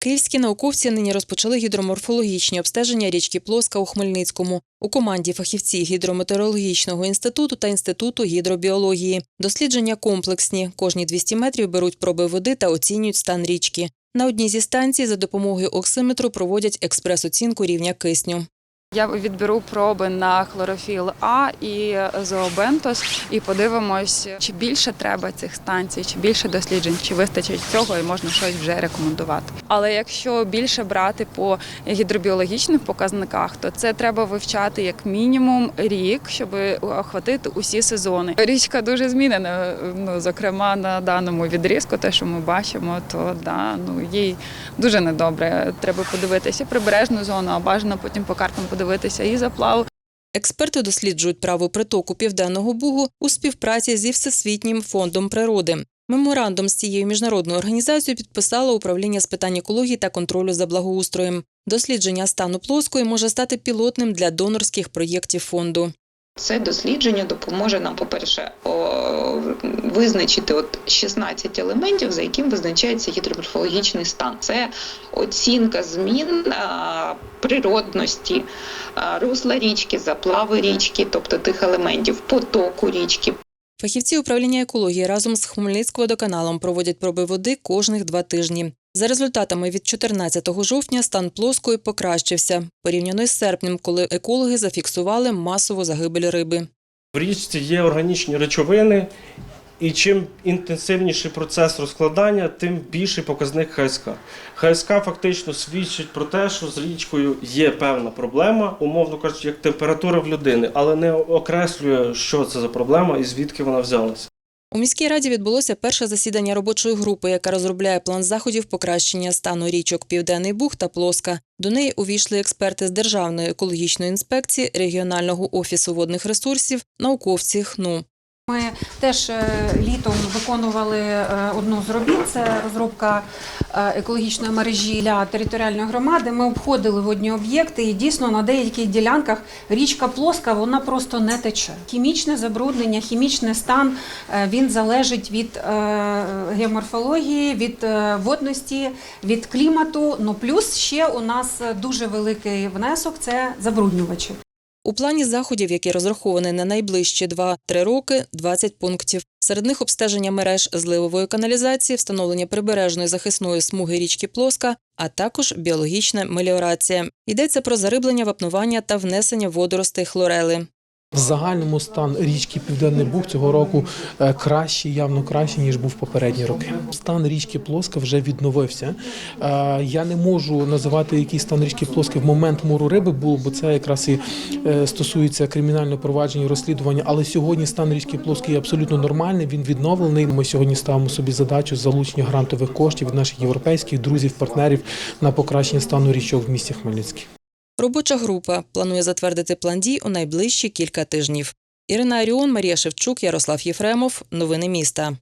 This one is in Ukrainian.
Київські науковці нині розпочали гідроморфологічні обстеження річки Плоска у Хмельницькому. У команді фахівці гідрометеорологічного інституту та інституту гідробіології. Дослідження комплексні. Кожні 200 метрів беруть проби води та оцінюють стан річки. На одній зі станцій за допомогою оксиметру проводять експрес-оцінку рівня кисню. Я відберу проби на хлорофіл А і зообентос і подивимось, чи більше треба цих станцій, чи більше досліджень, чи вистачить цього, і можна щось вже рекомендувати. Але якщо більше брати по гідробіологічних показниках, то це треба вивчати як мінімум рік, щоб охватити усі сезони. Річка дуже змінена. Ну зокрема на даному відрізку, те, що ми бачимо, то да ну їй дуже недобре. Треба подивитися прибережну зону, а бажано потім по картам подивитися і заплав. Експерти досліджують право притоку Південного Бугу у співпраці зі Всесвітнім фондом природи. Меморандум з цією міжнародною організацією підписало управління з питань екології та контролю за благоустроєм. Дослідження стану плоскої може стати пілотним для донорських проєктів фонду. Це дослідження допоможе нам, по-перше, визначити от 16 елементів, за яким визначається гідроморфологічний стан. Це оцінка змін природності, русла річки, заплави річки, тобто тих елементів, потоку річки, Фахівці управління екології разом з Хмельницькводоканалом проводять проби води кожних два тижні. За результатами від 14 жовтня стан плоскої покращився порівняно із серпнем, коли екологи зафіксували масову загибель риби. В річці є органічні речовини, і чим інтенсивніший процес розкладання, тим більший показник ХСК. ХСК фактично свідчить про те, що з річкою є певна проблема, умовно кажучи, як температура в людини, але не окреслює, що це за проблема і звідки вона взялася. У міській раді відбулося перше засідання робочої групи, яка розробляє план заходів покращення стану річок Південний Буг та Плоска. До неї увійшли експерти з Державної екологічної інспекції, регіонального офісу водних ресурсів, науковці ХНУ. Ми теж е, літом виконували е, одну з робіт. Це розробка е, екологічної мережі для територіальної громади. Ми обходили водні об'єкти, і дійсно на деяких ділянках річка плоска, вона просто не тече. Хімічне забруднення, хімічний стан він залежить від геоморфології, від водності, від клімату. Ну плюс ще у нас дуже великий внесок це забруднювачі. У плані заходів, які розраховані на найближчі 2-3 роки, 20 пунктів. Серед них обстеження мереж зливової каналізації, встановлення прибережної захисної смуги річки Плоска, а також біологічна меліорація. Йдеться про зариблення, вапнування та внесення водоростей хлорели. В загальному стан річки Південний Буг цього року е, кращий, явно кращий, ніж був попередні роки. Стан річки Плоска вже відновився. Е, Я не можу називати, який стан річки Плоски в момент мору риби був, бо це якраз і е, стосується кримінального провадження і розслідування. Але сьогодні стан річки Плоски є абсолютно нормальний. Він відновлений. Ми сьогодні ставимо собі задачу залучення грантових коштів від наших європейських друзів, партнерів на покращення стану річок в місті Хмельницький. Робоча група планує затвердити план дій у найближчі кілька тижнів. Ірина Аріон, Марія Шевчук, Ярослав Єфремов. Новини міста.